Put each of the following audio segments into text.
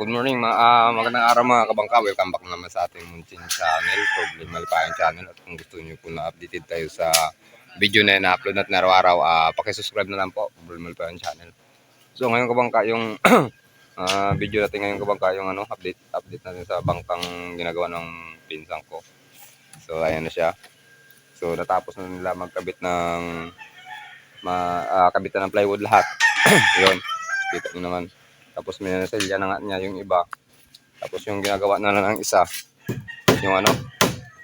good morning, ma ah, magandang araw mga kabangka. Welcome back naman sa ating Munchin channel, Problem Malipayang channel. At kung gusto niyo po na updated tayo sa video na na-upload natin araw-araw, ah, pakisubscribe na lang po, Problem Malipayang channel. So ngayon kabangka, yung ah, video natin ngayon kabangka, yung ano, update, update natin sa bangkang ginagawa ng pinsang ko. So ayan na siya. So natapos na nila magkabit ng ma, ah, kabitan ng plywood lahat. Yun, kita nyo naman. Tapos minaselya na nga niya yung iba. Tapos yung ginagawa na lang ng isa, yung ano,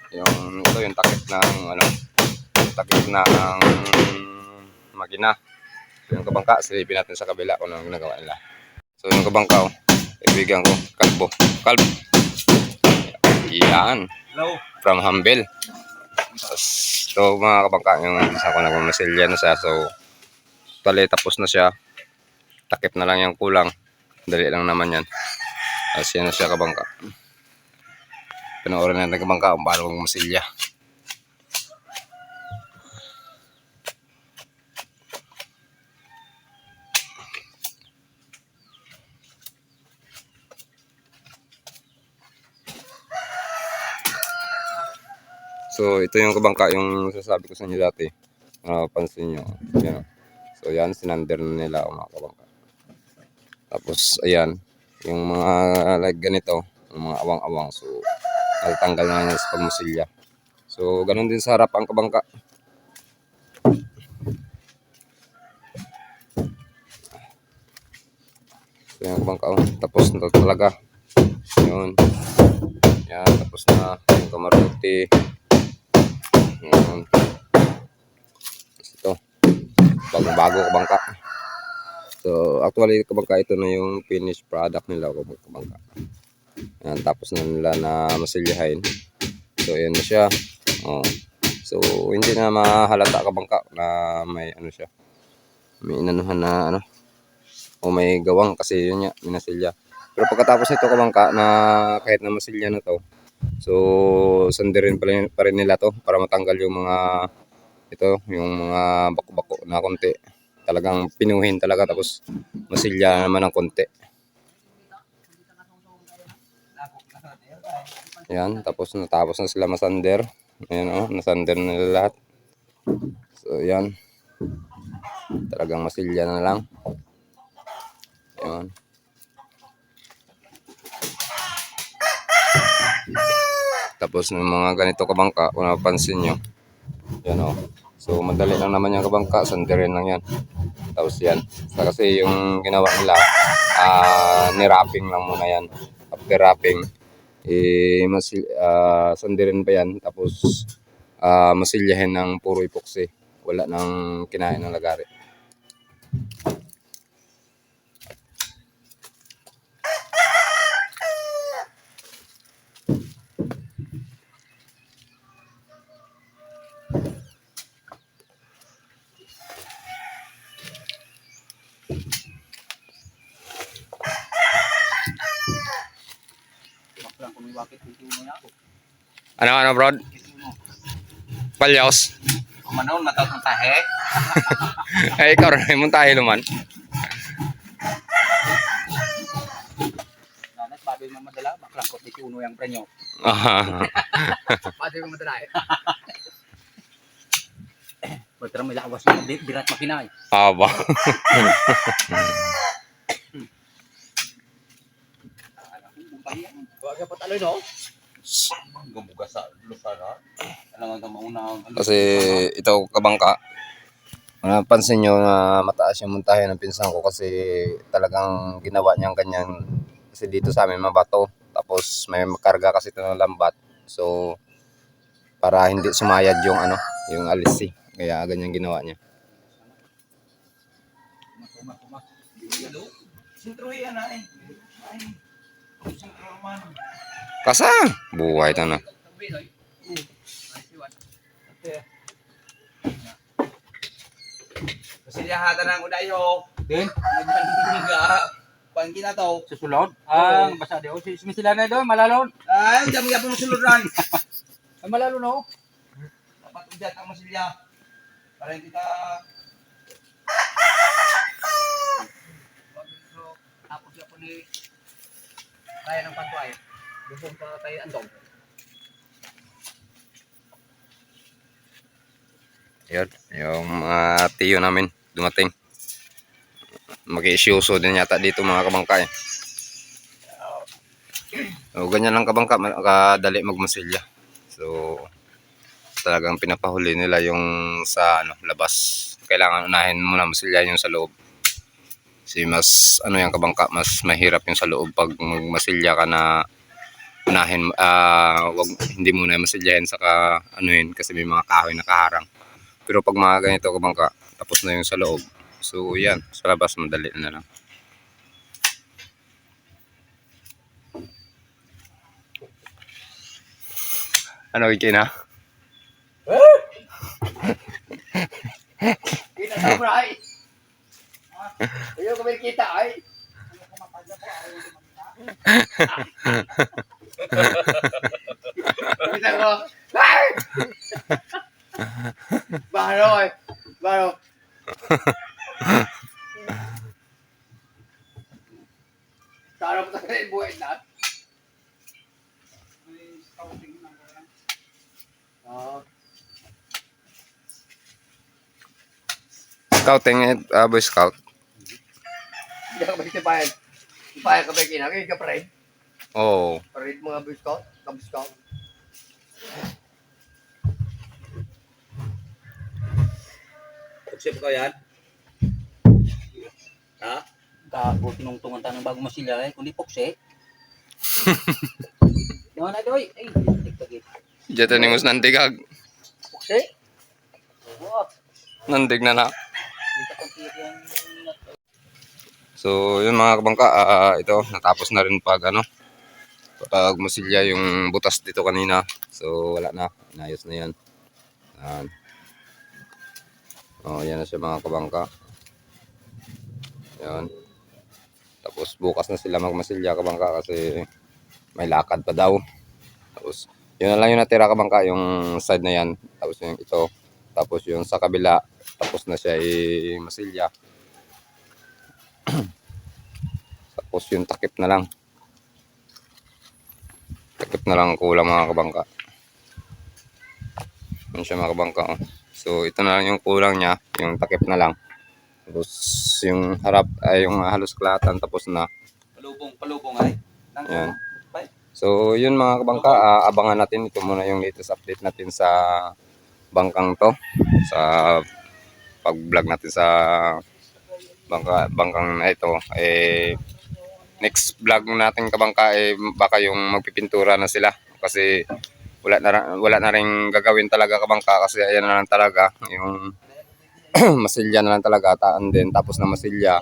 yung ito yung takip ng ano, takip ng magina. So yung kabangka, silipin natin sa kabila kung ano ang ginagawa nila. So yung kabangka, oh, kaibigan ko, kalbo. Kalbo. Yan. Hello. From Humble. So mga kabangka, yung isa ko na masilya na siya. So, tali tapos na siya. Takip na lang yung kulang. Dali lang naman yan. Tapos yan na siya kabangka. Panoorin natin kabangka kung paano kong masilya. So, ito yung kabangka, yung sasabi ko sa inyo dati. Uh, pansin nyo. Yan. So, yan, sinander na nila ang mga kabangka. Tapos, ayan, yung mga like ganito, yung mga awang-awang. So, natanggal na yan sa pagmusilya. So, ganun din sa harap ang kabangka. So, yung kabangka, oh, tapos na talaga. Yun. Yan, tapos na yung kamaruti. Tapos ito. Bagong-bago kabangka. So, actually, kabangka ito na yung finished product nila, kabangka. Yan, tapos na nila na masilyahin. So, ayan na siya. Oh. So, hindi na mahalata kabangka na may ano siya. May inanuhan na ano. O may gawang kasi yun niya, minasilya. Pero pagkatapos nito kabangka na kahit na masilya na to, so sandirin pa rin, pa rin nila to para matanggal yung mga ito, yung mga bako-bako na konti. Talagang pinuhin talaga tapos masilya naman ng konti. Yan, tapos natapos na sila masander. Ayan oh, nasander na lahat. So yan. Talagang masilya na lang. Yan. Tapos ng mga ganito kabangka, kung napansin nyo, yan o. So, madali lang naman yung kabangka, sandirin lang yan. Tapos yan. So, kasi yung ginawa nila, ah ni-wrapping lang muna yan. After wrapping, eh, masil, ah, sandirin pa yan. Tapos, ah masilyahin ng puro epoxy. Wala nang kinain ng lagari. Baklang kung may bakit dito mo na ako. Ano, ano, bro? Palyos. Kumanon, mataot ng tahe. Ay, ikaw rin, mong tayo naman. Nanas, baboy mo madala. Baklang ko dito uno yung prenyo. Baboy mo madala eh. Ba't may lawas mo, bi- birat makinay. aba. Huwag ka pataloy no? Gumuga sa lupa na. Alam nga mauna. Kasi ito kabangka, napansin nyo na mataas yung muntahe ng pinsan ko kasi talagang ginawa niyang ganyan. Kasi dito sa amin mabato. Tapos may karga kasi ito ng lambat. So, para hindi sumayad yung ano, yung alisi. Kaya ganyan ginawa niya. Sintro yan na eh. Ay, sintro man. Kasa! Buhay ito na. Kasiyahatan ng udayo. Din? Nagbandiga. Pang kita to. Susulod? Ah, basa di. Si sila na doon, malalon. Ay, dami yapon mo suluran. Ay, malalon no? Dapat udyat ang masilya. Para hindi kita... Tapos yapon ni... Kaya ng pantuay. Bubong pa tayo andong. Yun, yung mga tiyo namin dumating. Mag-iisyoso din yata dito mga kabangka eh. So, ganyan lang kabangka, kadali magmasilya. So, talagang pinapahuli nila yung sa ano, labas. Kailangan unahin muna masilya yung sa loob. Kasi mas, ano yung kabangka, mas mahirap yung sa loob pag magmasilya ka na unahin, ah wag, hindi muna masilyahin saka ano yun, kasi may mga kahoy na kaharang. Pero pag mga ganito kabangka, tapos na yung sa loob. So yan, sa labas madali na lang. Ano ikina? Kita sa Ayaw kami kita ay. Kita ko. Baro ay. Baro. Sarap sa rin buhay na. Oh. Scouting, eh, ah, boy scout. Hindi ka ba sipayan? Sipayan ka ba kinakit ka parade? Oo. Oh, Parade mga boy scout? Cub scout? Sip ko yan. Ha? Gago, tinungtungan tayo ng bago mo sila eh, kundi pokse. Yung na doy, ay, tigtagit. Dito ni Mus nandigag. Pokse? Nandig na na. dito kong yan. So, yun mga kabangka, ah, ito, natapos na rin pag ano, pag masilya yung butas dito kanina. So, wala na. Inayos na yan. Yan. Oh, yan na siya mga kabangka. Yan. Tapos bukas na sila magmasilya kabangka kasi may lakad pa daw. Tapos, yun na lang yung natira kabangka, yung side na yan. Tapos yung ito. Tapos yung sa kabila, tapos na siya i-masilya. Tapos yung takip na lang. Takip na lang ang kulang mga kabangka. Yun siya mga kabangka. Oh. So ito na lang yung kulang niya. Yung takip na lang. Tapos yung harap ay yung halos kalahatan tapos na. Palubong, palubong ay. Yan. So yun mga kabangka, ah, abangan natin ito muna yung latest update natin sa bangkang to. Sa pag-vlog natin sa bangka, bangkang na ito. Eh, next vlog natin kabangka eh, baka yung magpipintura na sila. Kasi wala na, wala na rin gagawin talaga kabangka kasi ayan na lang talaga yung masilya na lang talaga taan din tapos na masilya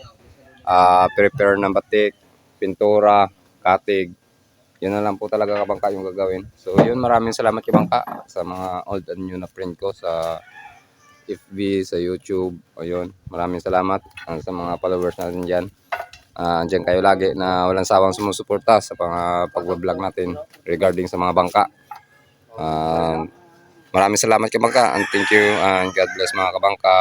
ah prepare ng batik pintura katig yun na lang po talaga kabangka yung gagawin. So yun, maraming salamat kabangka sa mga old and new na friend ko sa FB, sa YouTube. O yun, maraming salamat ah, sa mga followers natin dyan. Ah, andyan kayo lagi na walang sawang sumusuporta sa mga pag-vlog natin regarding sa mga bangka. Ah, maraming salamat kabangka and thank you and God bless mga kabangka.